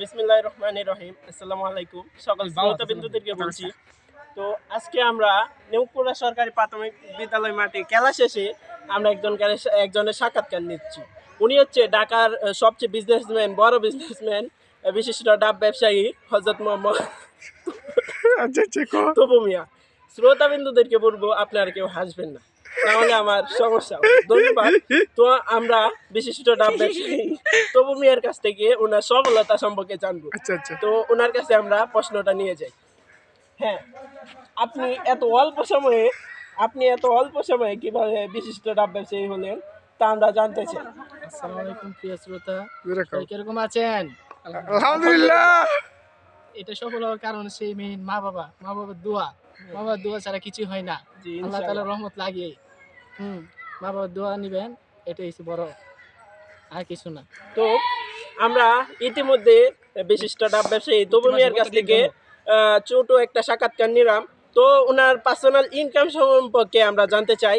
বিসমিল্লাহ রহমান রহিম আসসালামু আলাইকুম। সকল শ্রোতাবিন্দুদেরকে বলছি তো আজকে আমরা নেউপুরা সরকারি প্রাথমিক বিদ্যালয় মাঠে খেলা শেষে আমরা একজন একজনের সাক্ষাৎকার নিচ্ছি। উনি হচ্ছে ঢাকার সবচেয়ে বিজনেসম্যান বড় বিজনেসম্যান বিশিষ্ট ডাব ব্যবসায়ী হজরত মোহাম্মদ আচ্ছা আচ্ছা তবু মিয়া। শ্রোতাবিন্দুদেরকে বলব আপনারা কেউ হাসবেন না। তাহলে আমার সমস্যা ধন্যবাদ। তো আমরা বিশিষ্ট ডাব ব্যবসায়ী। তবু মিয়ার কাছ থেকে ওনার সফলতা সম্পর্কে জানব। আচ্ছা আচ্ছা। তো ওনার কাছে আমরা প্রশ্নটা নিয়ে যাই। হ্যাঁ আপনি এত অল্প সময়ে আপনি এত অল্প সময়ে কীভাবে বিশিষ্ট ডাব ব্যবসায়ী হলেন তা আমরা জানতে চাই। আসসালামু আলাইকুম প্রিয় শ্রোতা। কীরকম আছেন? আলহামদুলিল্লাহ। এটা সফল হওয়ার কারণ সেই মেইন মা বাবা মা বাবার দোয়া। মা বাবার দোয়া ছাড়া কিছু হয় না। আল্লাহ। তাআলার রহমত লাগিয়ে। হুম মা বাবার দোয়া নিবেন এটাই হচ্ছে বড়। আর কিছু না। তো আমরা ইতিমধ্যে বিশিষ্ট ডাব ব্যবসায়ী তবু মিয়ার কাছ থেকে ছোট একটা সাক্ষাৎকার নিলাম। তো ওনার পার্সোনাল ইনকাম সম্পর্কে আমরা জানতে চাই।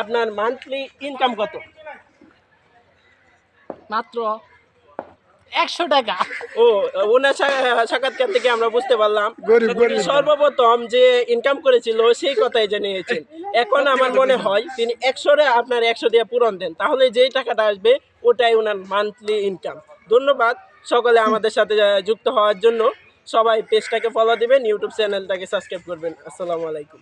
আপনার মান্থলি ইনকাম কত? মাত্র একশো টাকা। ও ওনার সাক্ষাৎকার থেকে আমরা বুঝতে পারলাম। সর্বপ্রথম যে ইনকাম করেছিল সেই কথাই জানিয়েছেন। এখন আমার মনে হয় তিনি একশোরে আপনার একশো দিয়ে পূরণ দেন। তাহলে যেই টাকাটা আসবে ওটাই ওনার মান্থলি ইনকাম ধন্যবাদ সকলে আমাদের সাথে যুক্ত হওয়ার জন্য। সবাই পেজটাকে ফলো দিবেন ইউটিউব চ্যানেলটাকে সাবস্ক্রাইব করবেন। আসসালামু আলাইকুম।